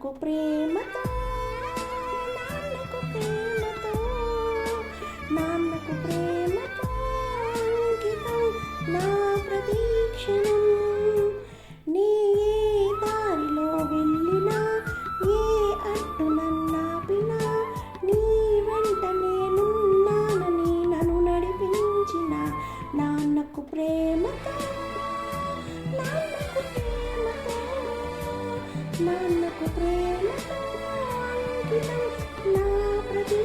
Kuprimata! నాన్నకు ప్రేమ నా ప్రతి